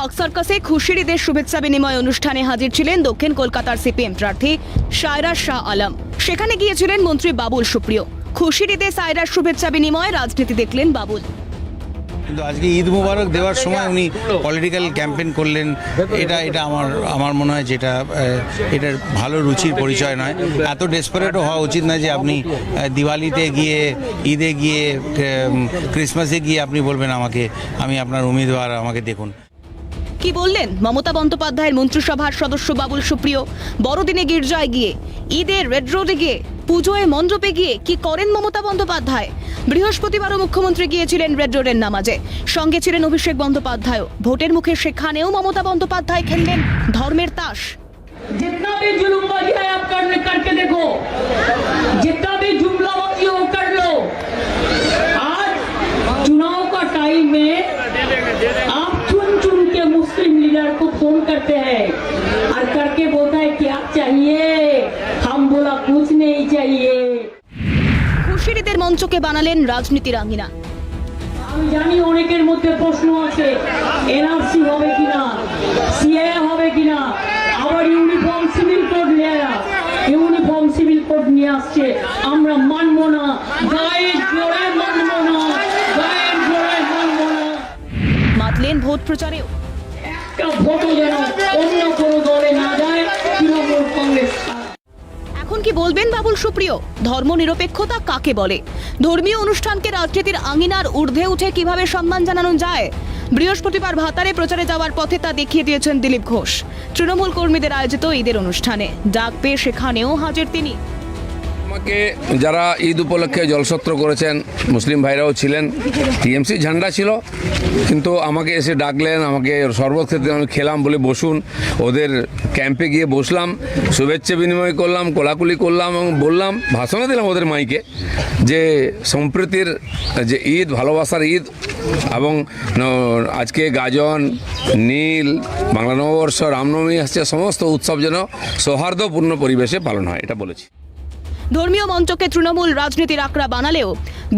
Park সার্কাসে খুশির ঈদের শুভেচ্ছা বিনিময় অনুষ্ঠানে হাজির ছিলেন দক্ষিণ কলকাতার সিপিএম প্রার্থী সায়রা শাহ আলম। সেখানে গিয়েছিলেন মন্ত্রী বাবুল সুপ্রিয়। খুশির ঈদে সায়রার শুভেচ্ছা বিনিময় রাজনীতি দেখলেন বাবুল। কিন্তু আজকে ঈদ মুবারক দেওয়ার সময় উনি পলিটিক্যাল ক্যাম্পেইন করলেন। এটা এটা আমার আমার মনে হয় যেটা এটার ভালো রুচির পরিচয় নয়। এত ডেসপারেটও হওয়া উচিত নয় যে আপনি দিওয়ালিতে গিয়ে, ঈদে গিয়ে ক্রিসমাসে গিয়ে আপনি বলবেন আমাকে, আমি আপনার উমিদবার আমাকে দেখুন। কি বললেন? মমতা বন্দ্যোপাধ্যায়ের মন্ত্রিসভার সদস্য বাবুল সুপ্রিয়। বড়দিনে গির্জায় গিয়ে ঈদের রেড রোডে গিয়ে, পুজোয় মণ্ডপে গিয়ে কি করেন মমতা বন্দ্যোপাধ্যায়? বৃহস্পতিবারও মুখ্যমন্ত্রী গিয়েছিলেন রেড রোডের নামাজে। সঙ্গে ছিলেন অভিষেক বন্দ্যোপাধ্যায়ও। ভোটের মুখে সেখানেও মমতা বন্দ্যোপাধ্যায় খেললেন ধর্মের তাস। फोन करते हैं और करके बोलता है क्या चाहिए हम बोला कुछ नहीं चाहिए খুশির ঈদের মঞ্চকে বানালেন রাজনীতির আঙ্গিনা আমি জানি অনেকের মধ্যে প্রশ্ন আছে এনআরসি হবে কিনা সিএ হবে কিনা আবার ইউনিফর্ম সিভিল কোড নিয়ে ইউনিফর্ম সিভিল কোড নিয়ে আসছে আমরা মানবো না গায়ের জোড়ায় মানবো না গায়ের জোড়ায় মানবো না মাতলেন ভোট প্রচারেও একটা ভোটও যেন অন্য কোনো দলে না যায়, তৃণমূল কংগ্রেস। এখন কি বলবেন বাবুল সুপ্রিয়? ধর্মনিরপেক্ষতা কাকে বলে? ধর্মীয় অনুষ্ঠানকে রাজনীতির আঙিনার ঊর্ধ্বে উঠে কীভাবে সম্মান জানানো যায়? বৃহস্পতিবার ভাতারে প্রচারে যাওয়ার পথে তা দেখিয়ে দিয়েছেন দিলীপ ঘোষ। তৃণমূল কর্মীদের আয়োজিত ঈদের অনুষ্ঠানে। ডাক পেয়ে সেখানেও হাজির তিনি। আমাকে যারা ঈদ উপলক্ষে জলসত্র করেছেন, মুসলিম ভাইরাও ছিলেন, টিএমসি ঝান্ডা ছিল, কিন্তু আমাকে এসে ডাকলেন, আমাকে খেতে আমি খেলাম বলে বসুন, ওদের ক্যাম্পে গিয়ে বসলাম, শুভেচ্ছা বিনিময় করলাম, কোলাকুলি করলাম এবং বললাম, ভাষণও দিলাম ওদের মাইকে, যে সম্প্রীতির যে ঈদ, ভালোবাসার ঈদ এবং আজকে গাজন, নীল, বাংলা নববর্ষ, রামনবমী, আসছে, সমস্ত উৎসব যেন সৌহার্দ্যপূর্ণ পরিবেশে পালন হয়, এটা বলেছি। ধর্মীয় মঞ্চকে তৃণমূল রাজনীতির আকড়া বানালেও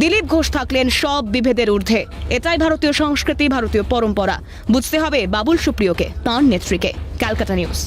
দিলীপ ঘোষ থাকলেন সব বিভেদের ঊর্ধ্বে। এটাই ভারতীয় সংস্কৃতি, ভারতীয় পরম্পরা। বুঝতে হবে বাবুল সুপ্রিয়কে, তাঁর নেত্রীকে। Calcutta news.